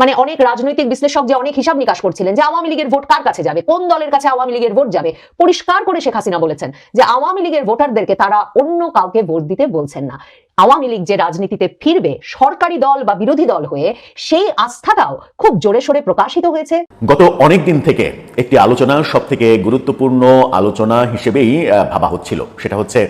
মানে অনেক রাজনৈতিক বিশ্লেষক যে অনেক হিসাব নিকাশ করছিলেন যে আওয়ামী লীগের ভোট কার কাছে যাবে? কোন দলের কাছে আওয়ামী লীগের ভোট যাবে? পরিষ্কার করে শেখ হাসিনা বলেছেন যে আওয়ামী লীগের ভোটারদেরকে তারা অন্য কাউকে ভোট দিতে বলছেন না। আওয়ামী লীগ যে রাজনীতিতে ফিরবে, সরকারি দল বা বিরোধী দল হয়ে সেই আস্থাটাও খুব জোরে সোরে প্রকাশিত হয়েছে। গত অনেক দিন থেকে একটি আলোচনা সব থেকে গুরুত্বপূর্ণ আলোচনা হিসেবেই ভাবা হচ্ছিল। সেটা হচ্ছে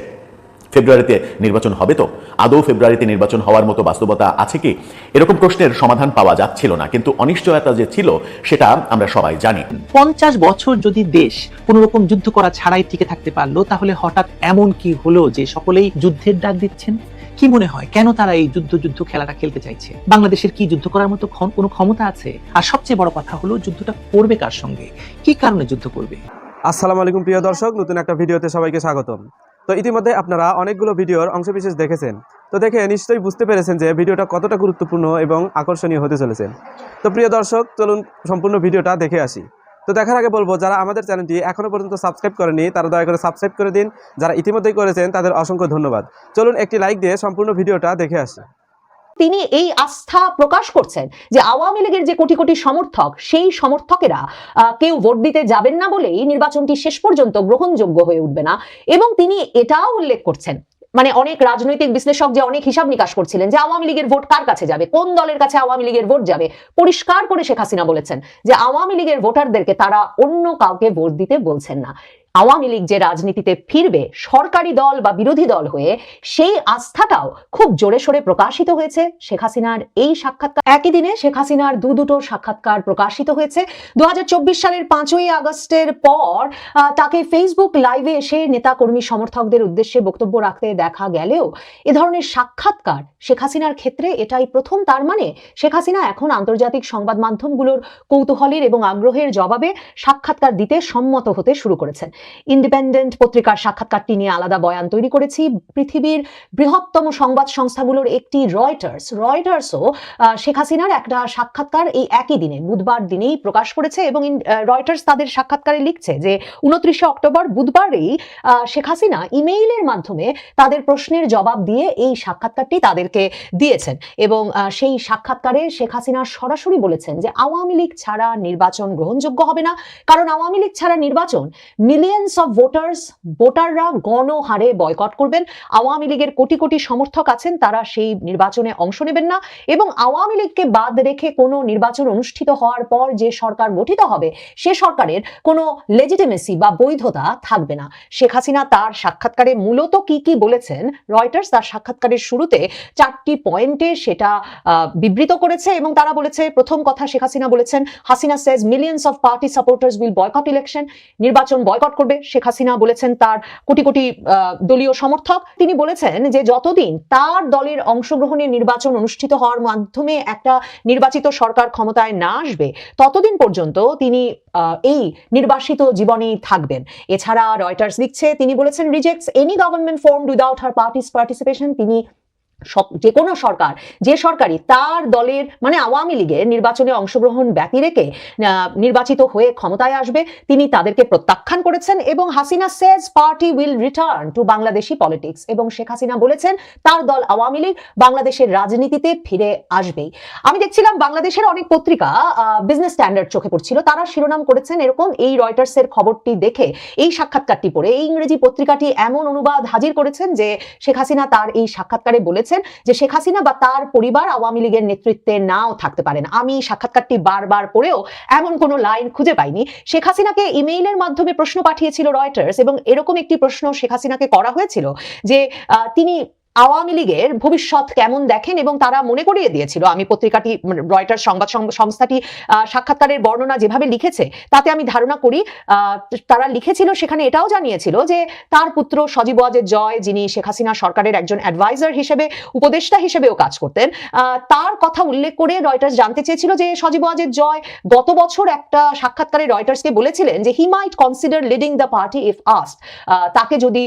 ফেব্রুয়ারিতে নির্বাচন হবে তো? আদৌ ফেব্রুয়ারিতে নির্বাচন হওয়ার মতো বাস্তবতা আছে কি? এরকম প্রশ্নের সমাধান পাওয়া যাচ্ছিল না কিন্তু অনিশ্চয়তা যে ছিল সেটা আমরা সবাই জানি। পঞ্চাশ বছর যদি দেশ কোন রকম যুদ্ধ করা ছাড়াই টিকে থাকতে পারল তাহলে হঠাৎ এমন কি হলো যে সকলেই যুদ্ধের ডাক দিচ্ছেন? কি মনে হয় কেন তারা এই যুদ্ধ যুদ্ধ খেলাটা খেলতে চাইছে? বাংলাদেশের কি যুদ্ধ করার মতো ক্ষম- কোনো ক্ষমতা আছে? আর সবচেয়ে বড় কথা হলো যুদ্ধটা করবে কার সঙ্গে? কি কারণে যুদ্ধ করবে? আসসালামু আলাইকুম প্রিয় দর্শক নতুন একটা ভিডিওতে সবাইকে স্বাগতম। তো ইতিমধ্যে আপনারা অনেকগুলো ভিডিওর অংশবিশেষ দেখেছেন। তো দেখে নিশ্চয়ই বুঝতে পেরেছেন যে ভিডিওটা কতটা গুরুত্বপূর্ণ এবং আকর্ষণীয় হতে চলেছে। তো প্রিয় দর্শক, চলুন সম্পূর্ণ ভিডিওটা দেখে আসি। তো দেখার আগে বলব, যারা আমাদের চ্যানেলটি এখনও পর্যন্ত সাবস্ক্রাইব করেনি তারা দয়া করে সাবস্ক্রাইব করে দিন। যারা ইতিমধ্যেই করেছেন, তাদের অসংখ্য ধন্যবাদ। চলুন একটি লাইক দিয়ে সম্পূর্ণ ভিডিওটা দেখে আসি। তিনি এই আস্থা প্রকাশ করছেন যে আওয়ামী লীগের যে কোটি কোটি সমর্থক, সেই সমর্থকেরা কেউ ভোট দিতে যাবেন না বলেই নির্বাচনটি শেষ পর্যন্ত গ্রহণযোগ্য হয়ে উঠবে না। এবং তিনি এটাও উল্লেখ করছেন মানে অনেক রাজনৈতিক বিশ্লেষক যে অনেক হিসাব নিকাশ করছিলেন যে আওয়ামী লীগের ভোট কার কাছে যাবে, কোন দলের কাছে আওয়ামী লীগের ভোট যাবে, পরিষ্কার করে শেখ হাসিনা বলেছেন যে আওয়ামী লীগের ভোটারদেরকে তারা অন্য কাউকে ভোট দিতে বলছেন না। আওয়ামী লীগ যে রাজনীতিতে ফিরবে, সরকারি দল বা বিরোধী দল হয়ে সেই আস্থাটাও খুব জোরে সোরে প্রকাশিত হয়েছে। শেখ হাসিনার এই সাক্ষাৎকার, একই দিনে শেখ হাসিনার দু দুটো সাক্ষাৎকার প্রকাশিত হয়েছে। দু হাজার চব্বিশ সালের পাঁচই আগস্টের পর তাকে ফেসবুক লাইভে এসে নেতাকর্মী সমর্থকদের উদ্দেশ্যে বক্তব্য রাখতে দেখা গেলেও এ ধরনের সাক্ষাৎকার শেখ হাসিনার ক্ষেত্রে এটাই প্রথম। তার মানে শেখ হাসিনা এখন আন্তর্জাতিক সংবাদ মাধ্যমগুলোর কৌতূহলের এবং আগ্রহের জবাবে সাক্ষাৎকার দিতে সম্মত হতে শুরু করেছেন। ইন্ডিপেন্ডেন্ট পত্রিকার সাক্ষাৎকারটি নিয়ে আলাদা বয়ান তৈরি করেছি। পৃথিবীর বৃহত্তম সংবাদ সংস্থাগুলোর একটি রয়টার্স রয়টার্সও শেখ হাসিনার একটা সাক্ষাৎকার এই একই দিনে, বুধবার দিনেই প্রকাশ করেছে এবং রয়টার্স তাদের সাক্ষাৎকারে লিখছে যে, উনত্রিশে অক্টোবর বুধবারেই শেখ হাসিনা ইমেইলের মাধ্যমে তাদের প্রশ্নের জবাব দিয়ে এই সাক্ষাৎকারটি তাদেরকে দিয়েছেন এবং সেই সাক্ষাৎকারে শেখ হাসিনা সরাসরি বলেছেন যে, আওয়ামী লীগ ছাড়া নির্বাচন গ্রহণযোগ্য হবে না। কারণ আওয়ামী লীগ ছাড়া নির্বাচন মিলিয়ন্স অফ ভোটার্স ভোটাররা গণহারে বয়কট করবেন। আওয়ামী লীগের কোটি কোটি সমর্থক আছেন, তারা সেই নির্বাচনে অংশ নেবেন না। এবং আওয়ামী লীগকে বাদ রেখে কোনো নির্বাচন অনুষ্ঠিত হওয়ার পর যে সরকার গঠিত হবে, সে সরকারের কোনো লেজিটিমেসি বা বৈধতা থাকবে না। শেখ হাসিনা তার সাক্ষাৎকারে মূলত কি কি বলেছেন রয়টার্স তার সাক্ষাৎকারের শুরুতে চারটি পয়েন্টে সেটা বিবৃত করেছে এবং তারা বলেছে, প্রথম কথা শেখ হাসিনা বলেছেন, Hasina says millions of party supporters will boycott election নির্বাচন বয়কট করবে। শেখ হাসিনা বলেছেন তার কোটি কোটি দলীয় সমর্থক। তিনি বলেছেন যে যতদিন তার দলের অংশগ্রহণে নির্বাচন অনুষ্ঠিত হওয়ার মাধ্যমে একটা নির্বাচিত সরকার ক্ষমতায় না আসবে, ততদিন পর্যন্ত তিনি এই নির্বাসিত জীবনেই থাকবেন। এছাড়া রয়টার্স লিখছে, তিনি বলেছেন, rejects any government form without her parties, participation. তিনি যে কোনো সরকার, যে সরকারি তার দলের মানে আওয়ামী লীগের নির্বাচনে অংশগ্রহণ ব্যতি রেখে নির্বাচিত হয়ে ক্ষমতায় আসবে, তিনি তাদেরকে প্রত্যাখ্যান করেছেন এবং Hasina says party will return to Bangladeshi politics এবং শেখ হাসিনা বলেছেন তার দল আওয়ামী লীগ বাংলাদেশের রাজনীতিতে ফিরে আসবেই। আমি দেখছিলাম বাংলাদেশের অনেক পত্রিকা বিজনেস স্ট্যান্ডার্ড চোখে পড়ছিল, তারা শিরোনাম করেছেন এরকম এই রয়টার্সের খবরটি দেখে, এই সাক্ষাৎকারটি পড়ে, এই ইংরেজি পত্রিকাটি এমন অনুবাদ হাজির করেছেন যে শেখ হাসিনা তার এই সাক্ষাৎকারে বলেছেন যে শেখ হাসিনা বা তার পরিবার আওয়ামী লীগের নেতৃত্বে নাও থাকতে পারেন। আমি সাক্ষাৎকারটি বারবার পড়েও এমন কোনো লাইন খুঁজে পাইনি। শেখ হাসিনাকে ইমেইলের মাধ্যমে প্রশ্ন পাঠিয়েছিল রয়টার্স এবং এরকম একটি প্রশ্ন শেখ হাসিনাকে করা হয়েছিল যে তিনি আওয়ামী লীগের ভবিষ্যৎ কেমন দেখেন এবং তারা মনে করিয়ে দিয়েছিল? আমি পত্রিকাটি রয়টার সংবাদ সংস্থাটি সাক্ষাৎকারের বর্ণনা যেভাবে লিখেছে, তাতে আমি ধারণা করি তারা লিখেছিল, সেখানে এটাও জানিয়েছিল যে তার পুত্র সজীব ওয়াজেদ জয়, যিনি শেখ হাসিনা সরকারের একজন অ্যাডভাইজার হিসেবে, উপদেষ্টা হিসেবেও কাজ করতেন। তার কথা উল্লেখ করে রয়টার্স জানতে চেয়েছিল যে সজীব ওয়াজেদ জয় গত বছর একটা সাক্ষাৎকারে রয়টার্সকে বলেছিলেন যে he might consider leading the party if asked তাকে যদি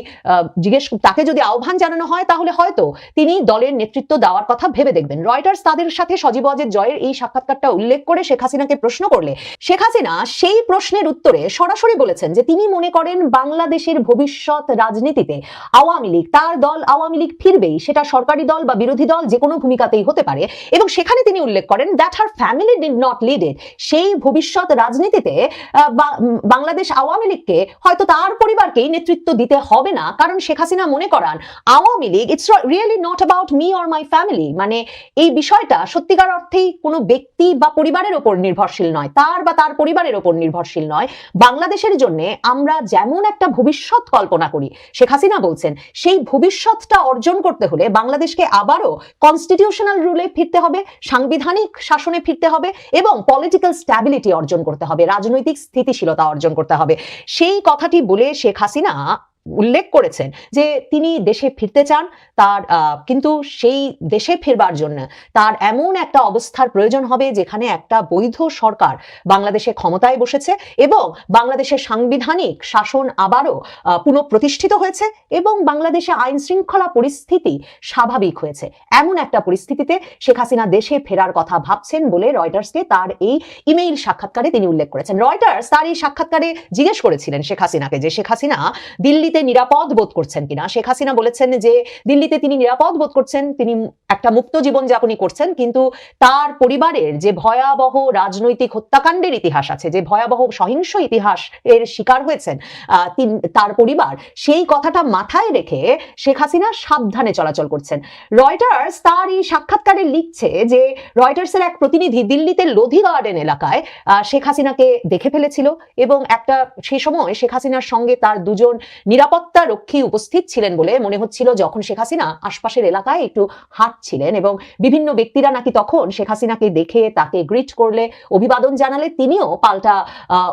জিজ্ঞেস, তাকে যদি আহ্বান জানানো হয়, তাহলে হয়তো তিনি দলের নেতৃত্ব দেওয়ার কথা ভেবে দেখবেন। রয়টার্স তাদের সাথে সজীব ওয়াজেদ জয়ের এই সাক্ষাৎকারটা উল্লেখ করে শেখ হাসিনাকে প্রশ্ন করলে, শেখ হাসিনা সেই প্রশ্নের উত্তরে সরাসরি বলেছেন যে তিনি মনে করেন বাংলাদেশের ভবিষ্যৎ রাজনীতিতে আওয়ামী লীগ, তার দল আওয়ামী লীগ ফিরবেই, সেটা সরকারি দল বা বিরোধী দল যে কোনো ভূমিকাতেই হতে পারে। এবং সেখানে তিনি উল্লেখ করেন that her family did not lead it সেই ভবিষ্যৎ রাজনীতিতে বাংলাদেশ আওয়ামী লীগকে হয়তো তার পরিবারকেই নেতৃত্ব দিতে হবে না। কারণ শেখ হাসিনা মনে করান, Awami League it's really not about me or my family মানে এই বিষয়টা সত্যিকার অর্থেই কোনো ব্যক্তি বা পরিবারের ওপর নির্ভরশীল নয়। তার বা তার পরিবারের ওপর নির্ভরশীল নয়। বাংলাদেশের জন্য আমরা যেমন একটা ভবিষ্যৎ কল্পনা করি, শেখ হাসিনা বলছেন, সেই ভবিষ্যৎটা অর্জন করতে হলে বাংলাদেশকে আবারও কনস্টিটিউশনাল রুলে ফিরতে হবে, সাংবিধানিক শাসনে ফিরতে হবে এবং পলিটিক্যাল স্ট্যাবিলিটি অর্জন করতে হবে, রাজনৈতিক স্থিতিশীলতা অর্জন করতে হবে। সেই কথাটি বলে শেখ হাসিনা উল্লেখ করেছেন যে তিনি দেশে ফিরতে চান, তার কিন্তু সেই দেশে ফিরবার জন্য। তার এমন একটা অবস্থার প্রয়োজন হবে যেখানে একটা বৈধ সরকার বাংলাদেশে ক্ষমতায় বসেছে এবং বাংলাদেশের সাংবিধানিক শাসন আবারও পুনঃপ্রতিষ্ঠিত হয়েছে এবং বাংলাদেশে আইন শৃঙ্খলা পরিস্থিতি স্বাভাবিক হয়েছে। এমন একটা পরিস্থিতিতে শেখ হাসিনা দেশে ফেরার কথা ভাবছেন বলে রয়টার্সকে তার এই ইমেইল সাক্ষাৎকারে তিনি উল্লেখ করেছেন। রয়টার্স তার এই সাক্ষাৎকারে জিজ্ঞেস করেছিলেন শেখ হাসিনাকে যে, শেখ হাসিনা দিল্লিতে নিরাপদ বোধ করছেন কিনা? শেখ হাসিনা বলেছেন যে দিল্লিতে তিনি নিরাপদ বোধ করছেন, তিনি একটা মুক্ত জীবন যাপনই করছেন, কিন্তু তার পরিবারের যে ভয়াবহ রাজনৈতিক হত্যাকাণ্ডের ইতিহাস আছে, যে ভয়াবহ সহিংস ইতিহাস এর শিকার হয়েছেন তার পরিবার, সেই কথাটা মাথায় রেখে শেখ হাসিনা সাবধানে চলাচল করছেন। রয়টার্স তার এই সাক্ষাৎকারে লিখছে যে রয়টার্সের এক প্রতিনিধি দিল্লিতে লোধি গার্ডেন এলাকায় শেখ হাসিনাকে দেখে ফেলেছিল এবং একটা সেই সময় শেখ হাসিনার সঙ্গে তার দুজন নিরাপত্তা রক্ষী উপস্থিত ছিলেন বলে মনে হচ্ছিল যখন শেখ হাসিনা আশপাশের এলাকায় একটু হাঁটছিলেন এবং বিভিন্ন ব্যক্তিরা নাকি তখন শেখ হাসিনাকে দেখে তাকে গ্রিট করলে অভিবাদন জানালে তিনিও পাল্টা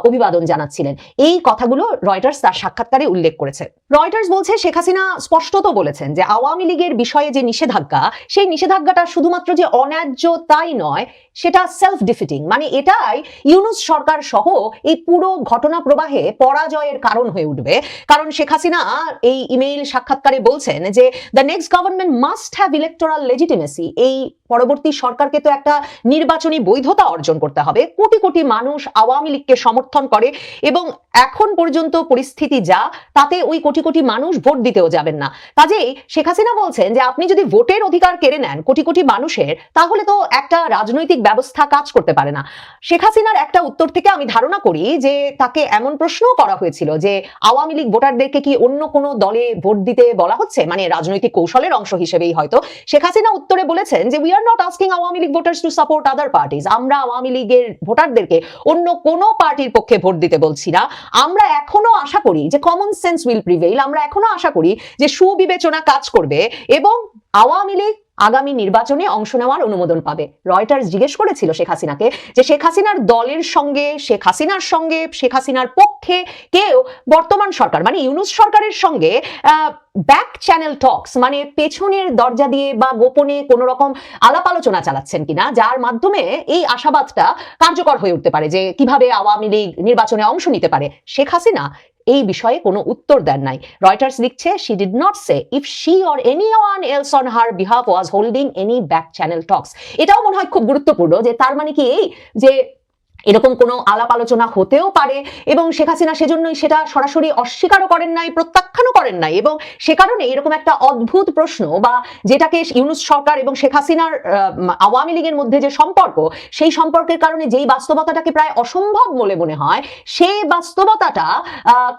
অভিবাদন জানাচ্ছিলেন। এই কথাগুলো রয়টার্স তার সাক্ষাৎকারে উল্লেখ করেছে। রয়টার্স বলছে, শেখ হাসিনা স্পষ্টত বলেছেন যে আওয়ামী লীগের বিষয়ে যে নিষেধাজ্ঞা, সেই নিষেধাজ্ঞাটা শুধুমাত্র যে অন্যায্য তাই নয়, সেটা সেলফ ডিফিটিং মানে এটাই ইউনুস সরকার সহ এই পুরো ঘটনা প্রবাহে পরাজয়ের কারণ হয়ে উঠবে। কারণ শেখ হাসিনা এই ইমেইল সাক্ষাৎকারে বলছেন যে the next government must have electoral legitimacy এই পরবর্তী সরকারকে তো একটা নির্বাচনী বৈধতা অর্জন করতে হবে। কোটি কোটি মানুষ আওয়ামী লীগকে সমর্থন করে এবং এখন পর্যন্ত পরিস্থিতি যা, তাতে ওই কোটি কোটি মানুষ ভোট দিতেও যাবেন না। কাজেই শেখ হাসিনা বলছেন যে, আপনি যদি ভোটের অধিকার কেড়ে নেন কোটি কোটি মানুষের, তাহলে তো একটা রাজনৈতিক ব্যবস্থা কাজ করতে পারে না। শেখ হাসিনার একটা উত্তর থেকে আমি ধারণা করি যে, তাকে এমন প্রশ্নও করা হয়েছিল যে, আওয়ামী লীগ ভোটারদেরকে কি অন্য কোনো দলে ভোট দিতে বলা হচ্ছে? মানে রাজনৈতিক কৌশলের অংশ হিসেবেই হয়তো। শেখ হাসিনা উত্তরে বলেছেন যে we are not asking Awami League voters to support other parties আমরা আওয়ামী লীগের ভোটারদেরকে অন্য কোনো পার্টির পক্ষে ভোট দিতে বলছি না। আমরা এখনও আশা করি যে কমন সেন্স উইল প্রিভেইল আমরা এখনও আশা করি যে সুবিবেচনা কাজ করবে এবং আওয়ামী লীগ আগামী নির্বাচনে অংশ নেওয়ার অনুমোদন পাবে। রয়টার্স জিজ্ঞেস করেছিল শেখ হাসিনাকে যে শেখ হাসিনার দলের সঙ্গে, শেখ হাসিনার সঙ্গে, শেখ হাসিনার পক্ষে কেউ বর্তমান সরকার মানে ইউনুস সরকারের সঙ্গে ব্যাক চ্যানেল টক্স মানে পেছনের দরজা দিয়ে বা গোপনে কোন রকম আলাপ আলোচনা চালাচ্ছেন কিনা, যার মাধ্যমে এই আশাবাদটা কার্যকর হয়ে উঠতে পারে যে কীভাবে আওয়ামী লীগ নির্বাচনে অংশ নিতে পারে। শেখ হাসিনা এই বিষয়ে কোনো উত্তর দেন নাই। রয়টার্স লিখছে she did not say if she or anyone else on her behalf was holding any back channel talks এটাও মনে হয় খুব গুরুত্বপূর্ণ যে তার মানে কি এই যে এরকম কোনো আলাপ আলোচনা হতেও পারে এবং শেখ হাসিনা সেজন্যই সেটা সরাসরি অস্বীকারও করেন নাই, প্রত্যাখ্যানও করেন নাই এবং সে কারণে এরকম একটা অদ্ভুত প্রশ্ন বা যেটাকে ইউনুস সরকার এবং শেখ হাসিনার আওয়ামী লীগের মধ্যে যে সম্পর্ক, সেই সম্পর্কের কারণে যেই বাস্তবতাটাকে প্রায় অসম্ভব বলে মনে হয়, সেই বাস্তবতাটা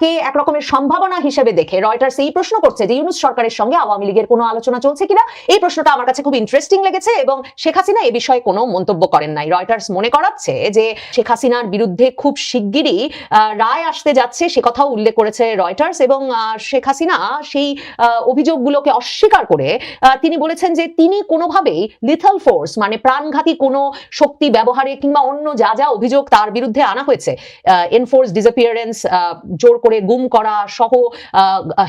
কে এক রকমের সম্ভাবনা হিসেবে দেখে, রয়টার্স এই প্রশ্ন করছে যে ইউনুস সরকারের সঙ্গে আওয়ামী লীগের কোনো আলোচনা চলছে কিনা? এই প্রশ্নটা আমার কাছে খুব ইন্টারেস্টিং লেগেছে এবং শেখ হাসিনা এ বিষয়ে কোনো মন্তব্য করেন নাই। রয়টার্স মনে করাচ্ছে যে শেখ হাসিনার বিরুদ্ধে খুব শিগগিরই রায় আসতে যাচ্ছে, সে কথাও উল্লেখ করেছে রয়টার্স এবং শেখ হাসিনা সেই অভিযোগগুলোকে অস্বীকার করে তিনি বলেছেন যে তিনি কোনোভাবেই লিথল ফোর্স মানে প্রাণঘাতী কোনো শক্তি ব্যবহারে কিংবা অন্য যা যা অভিযোগ তার বিরুদ্ধে আনা হয়েছে এনফোর্স ডিসঅ্যাপিয়ারেন্স জোর করে গুম করা সহ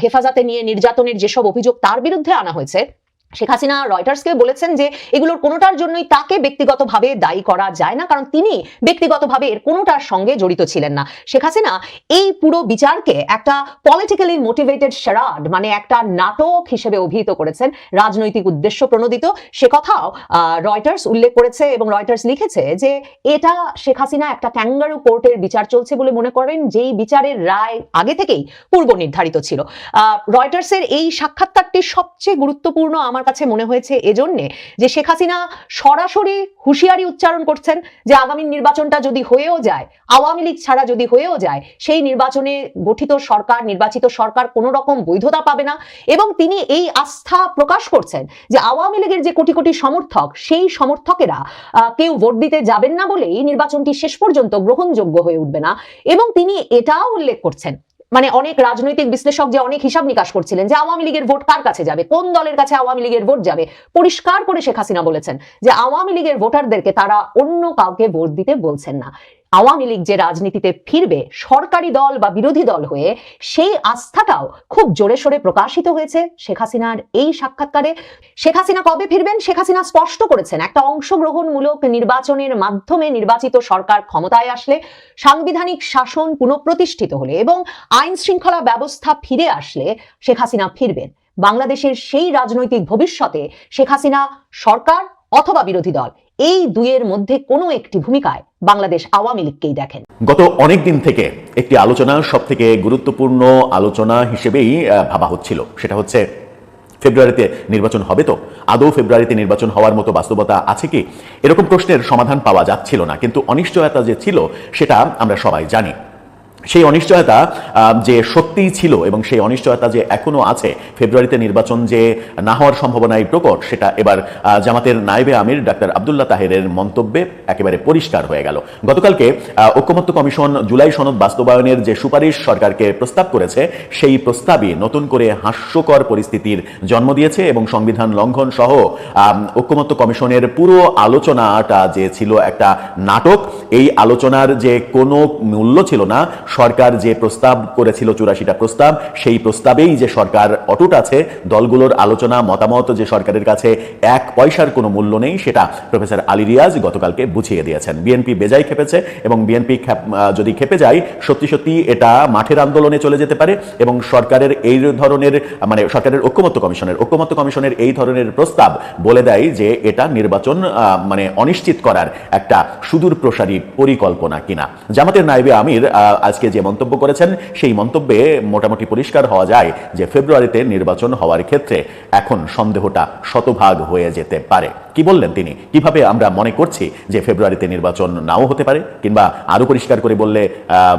হেফাজতে নিয়ে নির্যাতনের যেসব অভিযোগ তার বিরুদ্ধে আনা হয়েছে শেখ হাসিনা রয়টার্সকে বলেছেন যে এগুলোর কোনোটার জন্যই তাকে ব্যক্তিগতভাবে দায়ী করা যায় না, কারণ তিনি ব্যক্তিগতভাবে এর কোনোটার সঙ্গে জড়িত ছিলেন না। শেখ হাসিনা এই পুরো বিচারকে একটা পলিটিক্যালি মোটিভেটেড শারাড মানে একটা নাটক হিসেবে অভিহিত করেছেন, রাজনৈতিক উদ্দেশ্য প্রণোদিত। সে কথাও রয়টার্স উল্লেখ করেছে এবং রয়টার্স লিখেছে যে এটা শেখ হাসিনা একটা ক্যাঙ্গারু কোর্টের বিচার চলছে বলে মনে করেন, যেই বিচারের রায় আগে থেকেই পূর্ব নির্ধারিত ছিল রয়টার্সের এই সাক্ষাৎকারটি সবচেয়ে গুরুত্বপূর্ণ আমার কাছে মনে হয়েছে এজন্যে যে শেখ হাসিনা সরাসরি হুঁশিয়ারি উচ্চারণ করছেন যে আগামী নির্বাচনটা যদি হয়েও যায়, আওয়ামী লীগ ছাড়া যদি হয়েও যায়, সেই নির্বাচনে গঠিত সরকার, নির্বাচিত সরকার কোনো রকম বৈধতা পাবে না। এবং তিনি এই আস্থা প্রকাশ করছেন যে আওয়ামী লীগের যে কোটি কোটি সমর্থক, সেই সমর্থকেরা কেউ ভোট দিতে যাবেন না বলেই নির্বাচনটি শেষ পর্যন্ত গ্রহণযোগ্য হয়ে উঠবে না। এবং তিনি এটাও উল্লেখ করছেন মানে অনেক রাজনৈতিক বিশ্লেষক যে অনেক হিসাব নিকাশ করছিলেন যে আওয়ামী লীগের ভোট কার কাছে যাবে? কোন দলের কাছে আওয়ামী লীগের ভোট যাবে? পরিষ্কার করে শেখ হাসিনা বলেছেন যে আওয়ামী লীগের ভোটারদেরকে তারা অন্য কাউকে ভোট দিতে বলছেন না। আওয়ামী লীগ যে রাজনীতিতে ফিরবে, সরকারি দল বা বিরোধী দল হয়ে সেই আস্থাটাও খুব জোরে সোরে প্রকাশিত হয়েছে শেখ হাসিনার এই সাক্ষাৎকারে। শেখ হাসিনা কবে ফিরবেন? শেখ হাসিনা স্পষ্ট করেছেন, একটা অংশগ্রহণমূলক নির্বাচনের মাধ্যমে নির্বাচিত সরকার ক্ষমতায় আসলে, সাংবিধানিক শাসন পুনঃপ্রতিষ্ঠিত হলে এবং আইন শৃঙ্খলা ব্যবস্থা ফিরে আসলে শেখ হাসিনা ফিরবেন। বাংলাদেশের সেই রাজনৈতিক ভবিষ্যতে শেখ হাসিনা সরকার অথবা বিরোধী দল। এই দুইয়ের মধ্যে কোনো একটি ভূমিকায় বাংলাদেশ আওয়ামী লীগকেই দেখেন। গত অনেক দিন থেকে একটি আলোচনা সব থেকে গুরুত্বপূর্ণ আলোচনা হিসেবেই ভাবা হচ্ছিল। সেটা হচ্ছে, ফেব্রুয়ারিতে নির্বাচন হবে তো? আদৌ ফেব্রুয়ারিতে নির্বাচন হওয়ার মতো বাস্তবতা আছে কি? এরকম প্রশ্নের সমাধান পাওয়া যাচ্ছিল না, কিন্তু অনিশ্চয়তা যে ছিল, সেটা আমরা সবাই জানি। সেই অনিশ্চয়তা যে সত্যিই ছিল এবং সেই অনিশ্চয়তা যে এখনও আছে, ফেব্রুয়ারিতে নির্বাচন যে না হওয়ার সম্ভাবনাই প্রকট, সেটা এবার জামাতের নায়েবে আমির ডাক্তার আবদুল্লাহ তাহেরের মন্তব্যে একেবারে পরিষ্কার হয়ে গেল। গতকালকে ঐক্যমত্য কমিশন জুলাই সনদ বাস্তবায়নের যে সুপারিশ সরকারকে প্রস্তাব করেছে, সেই প্রস্তাবই নতুন করে হাস্যকর পরিস্থিতির জন্ম দিয়েছে এবং সংবিধান লঙ্ঘন সহ ঐক্যমত্য কমিশনের পুরো আলোচনাটা যে ছিল একটা নাটক, এই আলোচনার যে কোনো মূল্য ছিল না সরকার যে প্রস্তাব করেছিল চুরাশিটা প্রস্তাব সেই প্রস্তাবেই যে সরকার অটুট আছে দলগুলোর আলোচনা মতামত যে সরকারের কাছে এক পয়সার কোনো মূল্য নেই সেটা প্রফেসর আলী রিয়াজ গতকালকে বুঝিয়ে দিয়েছেন। বিএনপি বেজায় খেপেছে এবং বিএনপি যদি খেপে যায় সত্যি সত্যি এটা মাঠের আন্দোলনে চলে যেতে পারে এবং সরকারের এই ধরনের মানে সরকারের ঐক্যমত্য কমিশনের ঐক্যমত্য কমিশনের এই ধরনের প্রস্তাব বলে দেয় যে এটা নির্বাচন মানে অনিশ্চিত করার একটা সুদূর প্রসারী পরিকল্পনা কিনা। জামাতের নাইবে আমির আহ, আজকে যে মন্তব্য করেছেন, সেই মন্তব্যে মোটামুটি পরিষ্কার হওয়া যায় যে ফেব্রুয়ারিতে নির্বাচন হওয়ার ক্ষেত্রে এখন সন্দেহটা শতভাগ হয়ে যেতে পারে। কি বললেন তিনি? কীভাবে আমরা মনে করছি যে ফেব্রুয়ারিতে নির্বাচন নাও হতে পারে? কিংবা আরও পরিষ্কার করে বললে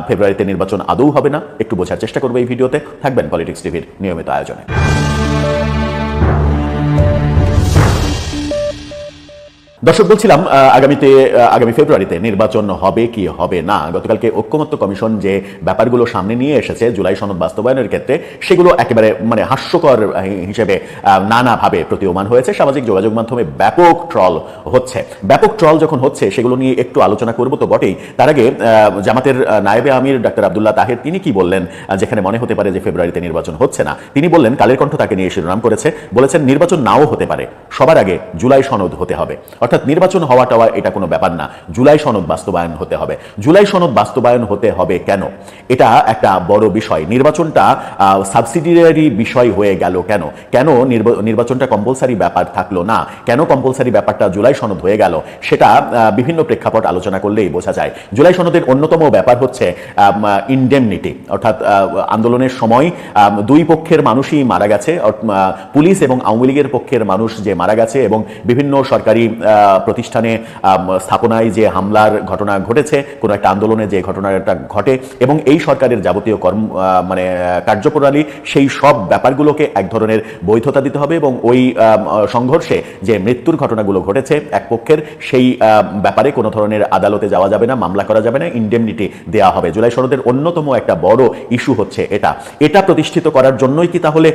ফেব্রুয়ারিতে নির্বাচন আদৌ হবে না? একটু বোঝার চেষ্টা করব এই ভিডিওতে। থাকবেন পলিটিক্স টিভির নিয়মিত আয়োজনে। দর্শক, বলছিলাম আগামীতে আগামী ফেব্রুয়ারিতে নির্বাচন হবে কি হবে না? গতকালকে ঐক্যমত্য কমিশন যে ব্যাপারগুলো সামনে নিয়ে এসেছে জুলাই সনদ বাস্তবায়নের ক্ষেত্রে, সেগুলো একেবারে মানে হাস্যকর হিসেবে নানাভাবে প্রতীয়মান হয়েছে। সামাজিক যোগাযোগ মাধ্যমে ব্যাপক ট্রল হচ্ছে। ব্যাপক ট্রল যখন হচ্ছে, সেগুলো নিয়ে একটু আলোচনা করব তো বটেই। তার আগে জামাতের নায়েবে আমির ডাক্তার আবদুল্লাহ তাহের, তিনি কি বললেন যেখানে মনে হতে পারে যে ফেব্রুয়ারিতে নির্বাচন হচ্ছে না? তিনি বললেন, কালের কণ্ঠ তাকে নিয়ে শিরোনাম করেছে। বলেছেন, নির্বাচন নাও হতে পারে। সবার আগে জুলাই সনদ হতে হবে। অর্থাৎ নির্বাচন হওয়া টাওয়া এটা কোনো ব্যাপার না। জুলাই সনদ বাস্তবায়ন হতে হবে। জুলাই সনদ বাস্তবায়ন হতে হবে কেন? এটা একটা বড় বিষয়। নির্বাচনটা সাবসিডিয়ারি বিষয় হয়ে গেল কেন? কেন নির্বাচনটা কম্পালসারি ব্যাপার থাকল না? কেন কম্পালসারি ব্যাপারটা জুলাই সনদ হয়ে গেল? সেটা বিভিন্ন প্রেক্ষাপট আলোচনা করলেই বোঝা যায়। জুলাই সনদের অন্যতম ব্যাপার হচ্ছে ইনডেমনিটি অর্থাৎ আন্দোলনের সময় দুই পক্ষের মানুষই মারা গেছে পুলিশ এবং আওয়ামী লীগের পক্ষের মানুষ যে মারা গেছে এবং বিভিন্ন সরকারি প্রতিষ্ঠানে স্থাপনায় যে হামলার ঘটনা ঘটেছে, কোনো একটা আন্দোলনে যে ঘটনাটা ঘটে, এবং এই সরকারের যাবতীয় কর্ম মানে কার্যপ্রণালী, সেই সব ব্যাপারগুলোকে এক ধরনের বৈধতা দিতে হবে এবং ওই সংঘর্ষে যে মৃত্যুর ঘটনাগুলো ঘটেছে এক পক্ষের, সেই ব্যাপারে কোনো ধরনের আদালতে যাওয়া যাবে না, মামলা করা যাবে না ইন্ডেমনিটি দেওয়া হবে। জুলাই সনদের অন্যতম একটা বড় ইস্যু হচ্ছে এটা। এটা প্রতিষ্ঠিত করার জন্যই কি তাহলে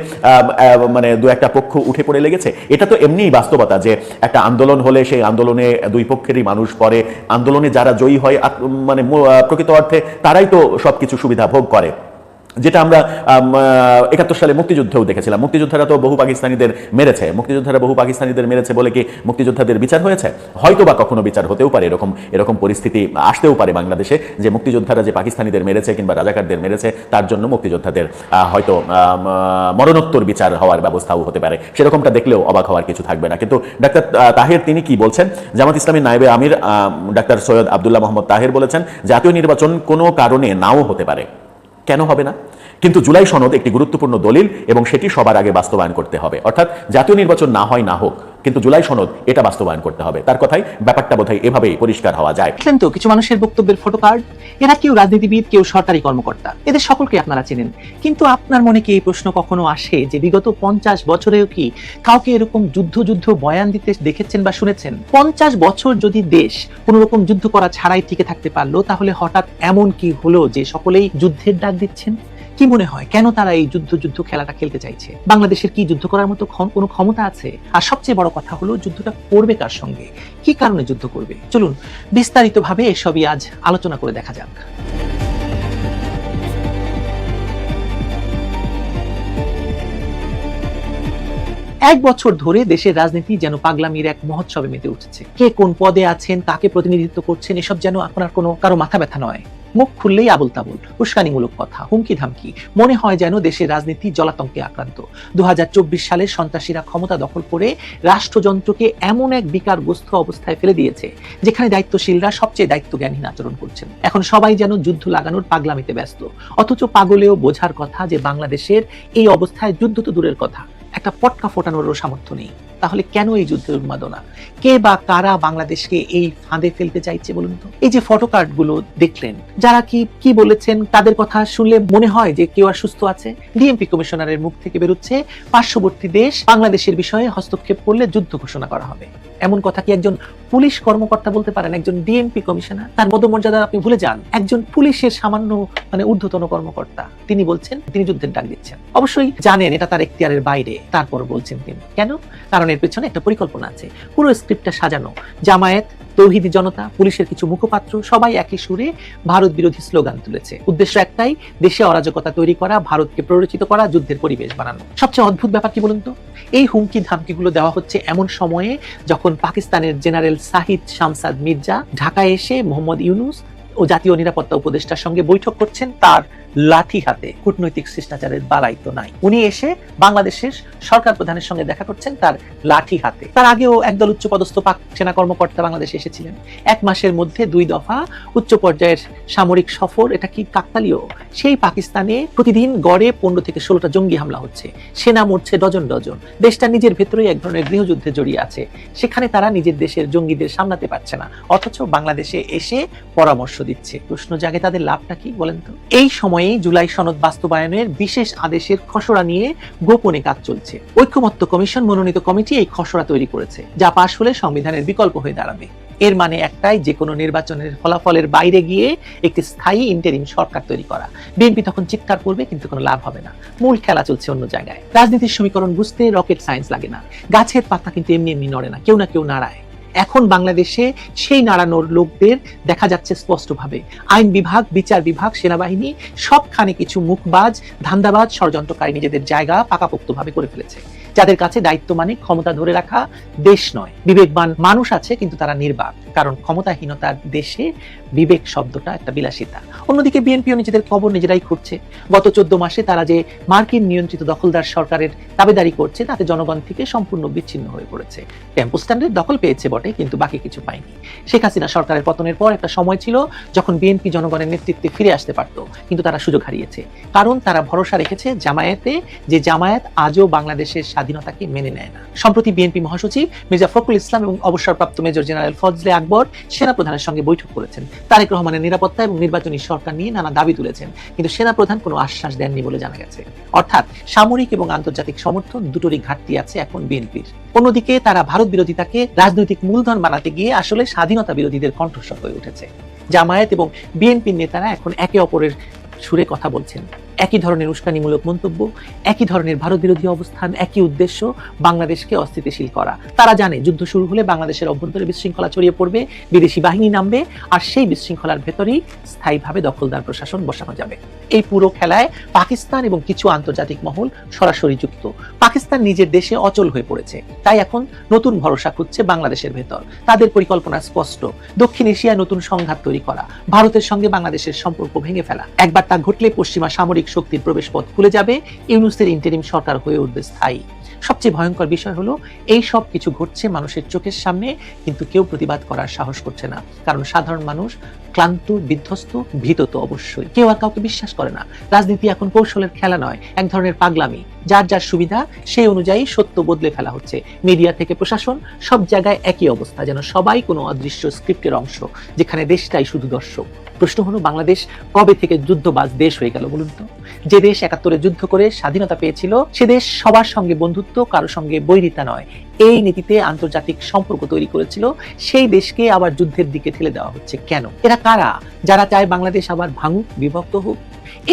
মানে দু একটা পক্ষ উঠে পড়ে লেগেছে? এটা তো এমনিই বাস্তবতা যে একটা আন্দোলন হলে সেই আন্দোলনে দুই পক্ষেরই মানুষ পরে আন্দোলনে যারা জয়ী হয় মানে প্রকৃত অর্থে তারাই তো সবকিছু সুবিধা ভোগ করে। যেটা আমরা একাত্তর সালে মুক্তিযুদ্ধেও দেখেছিলাম। মুক্তিযোদ্ধারা তো বহু পাকিস্তানিদের মেরেছে। মুক্তিযোদ্ধারা বহু পাকিস্তানিদের মেরেছে বলে কি মুক্তিযোদ্ধাদের বিচার হয়েছে? হয়তো বা কখনো বিচার হতেও পারে এরকম এরকম পরিস্থিতি আসতেও পারে বাংলাদেশে, যে মুক্তিযোদ্ধারা যে পাকিস্তানিদের মেরেছে কিংবা রাজাকারদের মেরেছে, তার জন্য মুক্তিযোদ্ধাদের হয়তো মরণোত্তর বিচার হওয়ার ব্যবস্থাও হতে পারে। সেরকমটা দেখলেও অবাক হওয়ার কিছু থাকবে না। কিন্তু ডাক্তার তাহের তিনি কি বলছেন? জামাত ইসলামী নায়েবে আমির ডাক্তার সৈয়দ আবদুল্লাহ মোহাম্মদ তাহের বলেছেন, জাতীয় নির্বাচন কোনো কারণে নাও হতে পারে। কেন হবে না? কিন্তু জুলাই সনদ একটি গুরুত্বপূর্ণ দলিল এবং সেটি সবার আগে বাস্তবায়ন করতে হবে। অর্থাৎ জাতীয় নির্বাচন না হয় না হোক, কিন্তু জুলাই সনদ এটা বাস্তবায়ন করতে হবে। তার কথাই ব্যাপারটা বোধহয় এভাবেই পরিষ্কার হওয়া যায়। তো, কিছু মানুষের বক্তব্যের ফটো কার্ড এরা কেউ রাজনীতিবিদ, কেউ সরকারি কর্মকর্তা, এদের সকলকে আপনারা চেনেন। কিন্তু আপনার মনে কি এই প্রশ্ন কখনো আসে যে বিগত পঞ্চাশ বছরেও কি কাউকে এরকম যুদ্ধ যুদ্ধ বয়ান দিতে দেখেছেন বা শুনেছেন? পঞ্চাশ বছর যদি দেশ কোন রকম যুদ্ধ করা ছাড়াই টিকে থাকতে পারল, তাহলে হঠাৎ এমন কি হলো যে সকলেই যুদ্ধের ডাক দিচ্ছেন? কি মনে হয়, কেন তারা এই যুদ্ধ যুদ্ধ খেলাটা খেলতে চাইছে? বাংলাদেশের কি যুদ্ধ করার মতো কোনো ক্ষমতা আছে? আর সবচেয়ে বড় কথা হলো, যুদ্ধটা করবে কার সঙ্গে? কি কারণে যুদ্ধ করবে? চলুন, বিস্তারিতভাবে এসবই আজ আলোচনা করে দেখা যাক। এক বছর ধরে দেশের রাজনীতি যেন পাগলামির এক মহোৎসবে মেতে উঠেছে। কে কোন পদে আছেন, কাকে প্রতিনিধিত্ব করছেন, এসব যেন আপনার কোনো, কারও মাথা ব্যথা নয়। মুখ খুললেই আবুল তাবুল উস্কানিমূলক কথা হুমকি ধামকি মনে হয় যেন দেশের রাজনীতি জলাতঙ্কে আক্রান্ত। দু সালে সন্ত্রাসীরা ক্ষমতা দখল করে রাষ্ট্রযন্ত্রকে এমন এক বিকারগ্রস্ত অবস্থায় ফেলে দিয়েছে, যেখানে দায়িত্বশীলরা সবচেয়ে দায়িত্বজ্ঞানহীন আচরণ করছেন। এখন সবাই যেন যুদ্ধ লাগানোর পাগলামিতে ব্যস্ত। অথচ পাগলেও বোঝার কথা যে বাংলাদেশের এই অবস্থায় যুদ্ধ তো দূরের কথা। একটা পটকা ফোটানোরও সামর্থ্য নেই। তাহলে কেন এই যুদ্ধের উন্মাদনা? কে বা কারা বাংলাদেশকে এই ফাঁদে ফেলতে চাইছে বলুন তো? এই যে ফটো কার্ডগুলো দেখলেন, যারা কি কি বলেছেন, তাদের কথা শুনলে মনে হয় যে কেউ আর সুস্থ আছে? ডিএমপি কমিশনারের মুখ থেকে বেরোচ্ছে, পার্শ্ববর্তী দেশ বাংলাদেশের বিষয়ে হস্তক্ষেপ করলে যুদ্ধ ঘোষণা করা হবে। এমন কথা কি একজন পুলিশ কর্মকর্তা বলতে পারেন? একজন ডিএমপি কমিশনার? তার পদমর্যাদা আপনি ভুলে যান। একজন পুলিশের সামান্য মানে ঊর্ধ্বতন কর্মকর্তা, তিনি বলছেন, তিনি যুদ্ধের ডাক দিচ্ছেন। অবশ্যই জানেন এটা তার এখতিয়ারের বাইরে তারপর বলছেন তিনি। কেন? কারণ এর পেছনে একটা পরিকল্পনা আছে। পুরো স্ক্রিপ্টটা সাজানো। জামায়াত, তৌহিদি জনতা, পুলিশের কিছু মুখপাত্র সবাই একই সুরে ভারত বিরোধী স্লোগান তুলেছে। উদ্দেশ্য একটাই, দেশে অরাজকতা তৈরি করা, ভারতকে প্ররোচিত করা, যুদ্ধের পরিবেশ বানানো। সবচেয়ে অদ্ভুত ব্যাপার কি বলুন তো? এই হুমকি ধামকিগুলো দেওয়া হচ্ছে এমন সময়ে যখন পাকিস্তানের জেনারেল সাহিদ শামসাদ মির্জা ঢাকায় এসে মোহাম্মদ ইউনুস ও জাতীয় নিরাপত্তা উপদেষ্টার সঙ্গে বৈঠক করছেন, তার লাঠি হাতে কূটনৈতিক শিষ্টাচারের বালাই তো নাই। উনি এসে বাংলাদেশের সরকার প্রধানের সঙ্গে দেখা করছেন তার লাঠি হাতে। তার আগেও একদল উচ্চপদস্থ পাক সেনা কর্মকর্তা বাংলাদেশে এসেছিলেন। এক মাসের মধ্যে দুই দফা উচ্চ পর্যায়ের সামরিক সফর, এটা কি কাকতালীয়? সেই পাকিস্তানে প্রতিদিন গড়ে পনেরো থেকে ষোলোটা জঙ্গি হামলা হচ্ছে। সেনা মরছে ডজন ডজন। দেশটা নিজের ভেতরেই এক ধরনের গৃহযুদ্ধে জড়িয়ে আছে। সেখানে তারা নিজের দেশের জঙ্গিদের সামলাতে পারছে না। অথচ বাংলাদেশে এসে পরামর্শ দিচ্ছে। প্রশ্ন জাগে তাদের লাভটা কি বলেন তো? এই সময়ে জুলাই সনদ বাস্তবায়নের বিশেষ আদেশের খসড়া নিয়ে গোপনে কাজ চলছে। ঐক্যমত্য কমিশন মনোনীত কমিটি এই খসড়া তৈরি করেছে, যা পাশ হলে সংবিধানের বিকল্প হয়ে দাঁড়াবে। এর মানে একটাই যে কোনো নির্বাচনের ফলাফলের বাইরে গিয়ে একটি স্থায়ী ইন্টারিম সরকার তৈরি করা। বিএনপি তখন চিৎকার করবে, কিন্তু কোনো লাভ হবে না। মূল খেলা চলছে অন্য জায়গায়। রাজনীতির সমীকরণ বুঝতে রকেট সায়েন্স লাগে না। গাছের পাতা কিন্তু এমনি এমনি নড়ে না, কেউ না কেউ নাড়ায়। এখন বাংলাদেশে সেই নাড়ানোর লোকদের দেখা যাচ্ছে স্পষ্টভাবে। আইন বিভাগ, বিচার বিভাগ, সেনাবাহিনী, সবখানে কিছু মুখবাজ, ধান্দাবাজ, ষড়যন্ত্রকারী নিজেদের জায়গা পাকাপোক্তভাবে করে ফেলেছে। যাদের কাছে দায়িত্ব মানে ক্ষমতা ধরে রাখা দেশ নয়। বিবেকবান মানুষ আছে, কিন্তু তারা নির্বাক। কারণ ক্ষমতাহীনতার দেশে বিবেক শব্দটা একটা বিলাসিতা। অন্যদিকে বিএনপিও নিজেদের খবর নিজেরাই খুঁজছে গত চোদ্দ মাসে তারা যে মার্কিন নিয়ন্ত্রিত দখলদার সরকারের দাবিদারি করছে, তাতে জনগণ থেকে সম্পূর্ণ বিচ্ছিন্ন হয়ে পড়েছে। টেম্পো স্ট্যান্ডের দখল পেয়েছে বটে, কিন্তু বাকি কিছু পায়নি। শেখ হাসিনা সরকারের পতনের পর একটা সময় ছিল যখন বিএনপি জনগণের নেতৃত্বে ফিরে আসতে পারত, কিন্তু তারা সুযোগ হারিয়েছে। কারণ তারা ভরসা রেখেছে জামায়াতে যে জামায়াত আজও বাংলাদেশের স্বাধীনতাকে মেনে নেয় না। সম্প্রতি বিএনপি মহাসচিব মির্জা ফখরুল ইসলাম এবং অবসরপ্রাপ্ত মেজর জেনারেল ফজলে আকবর সেনাপ্রধানের সঙ্গে বৈঠক করেছেন। তারেক রহমানের নিরাপত্তা এবং নির্বাচনী সরকার নিয়ে নানা দাবি তুলেছেন, কিন্তু সেনাপ্রধান কোনো আশ্বাস দেননি বলে জানা গেছে। অর্থাৎ সামরিক এবং আন্তর্জাতিক সমর্থন দুটোরই ঘাটতি আছে এখন বিএনপির। অন্যদিকে তারা ভারত বিরোধিতাকে রাজনৈতিক মূলধন বানাতে গিয়ে আসলে স্বাধীনতা বিরোধীদের কণ্ঠস্বর হয়ে উঠেছে। জামায়াত এবং বিএনপির নেতারা এখন একে অপরের সুরে কথা বলছেন। একই ধরনের উস্কানিমূলক মন্তব্য, একই ধরনের ভারত বিরোধী অবস্থান, একই উদ্দেশ্য বাংলাদেশকে অস্থিতিশীল করা। তারা জানে যুদ্ধ শুরু হলে বাংলাদেশের অভ্যন্তরে বিশৃঙ্খলা ছড়িয়ে পড়বে, বিদেশি বাহিনী নামবে, আর সেই বিশৃঙ্খলার ভেতরেই স্থায়ীভাবে দখলদার প্রশাসন বসানো যাবে। এই পুরো খেলায় পাকিস্তান এবং কিছু আন্তর্জাতিক মহল সরাসরি যুক্ত। পাকিস্তান নিজের দেশে অচল হয়ে পড়েছে। তাই এখন নতুন ভরসা খুঁজছে বাংলাদেশের ভেতর। তাদের পরিকল্পনা স্পষ্ট। দক্ষিণ এশিয়ায় নতুন সংঘাত তৈরি করা। ভারতের সঙ্গে বাংলাদেশের সম্পর্ক ভেঙে ফেলা। একবার তা ঘটলে পশ্চিমা সামরিক শক্তির প্রবেশপথ খুলে যাবে, ইউনুসের ইন্টারিম সরকার হয়ে উঠবে স্থায়ী। সবচেয়ে ভয়ঙ্কর বিষয় হলো, এই সব কিছু ঘটছে মানুষের চোখের সামনে, কিন্তু কেউ প্রতিবাদ করার সাহস করছে না। কারণ সাধারণ মানুষ ক্লান্ত, বিধ্বস্ত, ভীত তো অবশ্যই। কেউ আর কাউকে বিশ্বাস করে না। রাজনীতি এখন কৌশলের খেলা নয়, এক ধরনের পাগলামি। যার যার সুবিধা, সেই অনুযায়ী সত্য বদলে ফেলা হচ্ছে। মিডিয়া থেকে প্রশাসন, সব জায়গায় একই অবস্থা, যেন সবাই কোনো অদৃশ্য স্ক্রিপ্টের অংশ, যেখানে দেশটাই শুধু দর্শক। প্রশ্ন হলো, বাংলাদেশ কবে থেকে যুদ্ধবাজ দেশ হয়ে গেল বলুন তো? যে দেশ একাত্তরে যুদ্ধ করে স্বাধীনতা পেয়েছিল, সে দেশ সবার সঙ্গে বন্ধুত্ব, কারও সঙ্গে বৈরিতা নয়। এই নীতিতে আন্তর্জাতিক সম্পর্ক তৈরি করেছিল। সেই দেশকে আবার যুদ্ধের দিকে ঠেলে দেওয়া হচ্ছে কেন? এরা কারা? যারা চায় বাংলাদেশ আবার ভাঙুক, বিভক্ত হোক?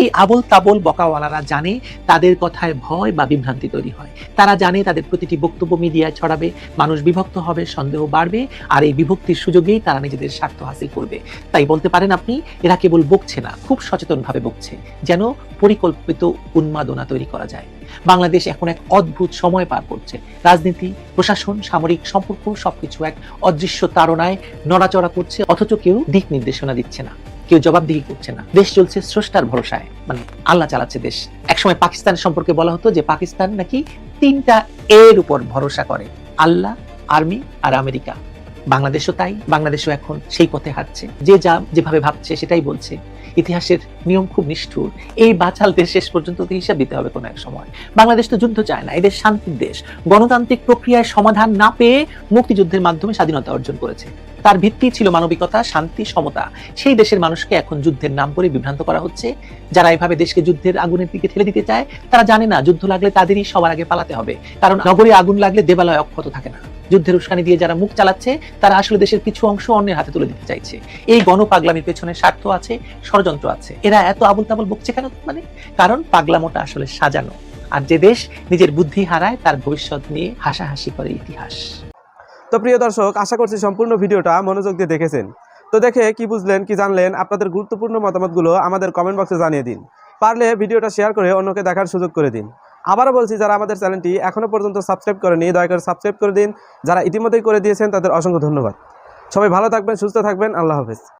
এই আবল তাবল বকাওয়ালারা জানে তাদের কথায় ভয় বা বিভ্রান্তি তৈরি হয়। তারা জানে তাদের প্রতিটি বক্তব্য মিডিয়ায় ছড়াবে, মানুষ বিভক্ত হবে, সন্দেহ বাড়বে, আর এই বিভক্তির সুযোগেই তারা নিজেদের স্বার্থ হাসিল করবে। তাই বলতে পারেন আপনি, এরা কেবল বকছে না, খুব সচেতনভাবে বকছে, যেন পরিকল্পিত উন্মাদনা তৈরি করা যায়। বাংলাদেশ এখন এক অদ্ভুত সময় পার করছে। রাজনীতি, প্রশাসন, সামরিক সম্পর্ক সবকিছু এক অদৃশ্য তাড়নায় নড়াচড়া করছে, অথচ কেউ দিক নির্দেশনা দিচ্ছে না। কেউ জবাবদিহি করছে না। দেশ চলছে স্রষ্টার ভরসায়। মানে আল্লাহ চালাচ্ছে দেশ। একসময় পাকিস্তান সম্পর্কে বলা হতো যে, পাকিস্তান নাকি তিনটা এর উপর ভরসা করে। আল্লাহ, আর্মি আর আমেরিকা। বাংলাদেশও তাই, বাংলাদেশও এখন সেই পথে হাঁটছে। যে যা, যেভাবে ভাবছে সেটাই বলছে। ইতিহাসের নিয়ম খুব নিষ্ঠুর। এই বাচালদের শেষ পর্যন্ত হিসাব দিতে হবে কোনো এক সময়। বাংলাদেশ তো যুদ্ধ চায় না এদের শান্তির দেশ। গণতান্ত্রিক প্রক্রিয়ায় সমাধান না পেয়ে মুক্তিযুদ্ধের মাধ্যমে স্বাধীনতা অর্জন করেছে। তার ভিত্তি ছিল মানবিকতা, শান্তি, সমতা। সেই দেশের মানুষকে এখন যুদ্ধের নাম করে বিভ্রান্ত করা হচ্ছে। যারা এভাবে দেশকে যুদ্ধের আগুনের দিকে ঠেলে দিতে চায়, তারা জানে না, যুদ্ধ লাগলে তাদেরই সবার আগে পালাতে হবে। কারণ নগরে আগুন লাগলে দেবালয় অক্ষত থাকে না। যুদ্ধের উস্কানি দিয়ে যারা মুখ চালাচ্ছে, তারা আসলে দেশের কিছু অংশ অন্যের হাতে তুলে দিতে চাইছে। এই গণপাগলামির পেছনে স্বার্থ আছে, ষড়যন্ত্র আছে। এরা এত আবল তাবল বকছে কেন মানে? কারণ পাগলামোটা আসলে সাজানো। আর যে দেশ নিজের বুদ্ধি হারায়, তার ভবিষ্যৎ নিয়ে হাসাহাসি করে ইতিহাস। তো প্রিয় দর্শক, আশা করছি সম্পূর্ণ ভিডিওটা মনোযোগ দিয়ে দেখেছেন। তো দেখে কি বুঝলেন, কি জানলেন, আপনাদের গুরুত্বপূর্ণ মতামতগুলো আমাদের কমেন্ট বক্সে জানিয়ে দিন। পারলে ভিডিওটা শেয়ার করে অন্যকে দেখার সুযোগ করে দিন। আবারও বলছি, যারা আমাদের চ্যানেলটি এখনও পর্যন্ত সাবস্ক্রাইব করেনি, দয়া করে সাবস্ক্রাইব করে দিন। যারা ইতিমধ্যেই করে দিয়েছেন, তাদের অসংখ্য ধন্যবাদ। সবাই ভালো থাকবেন, সুস্থ থাকবেন। আল্লাহ হাফেজ।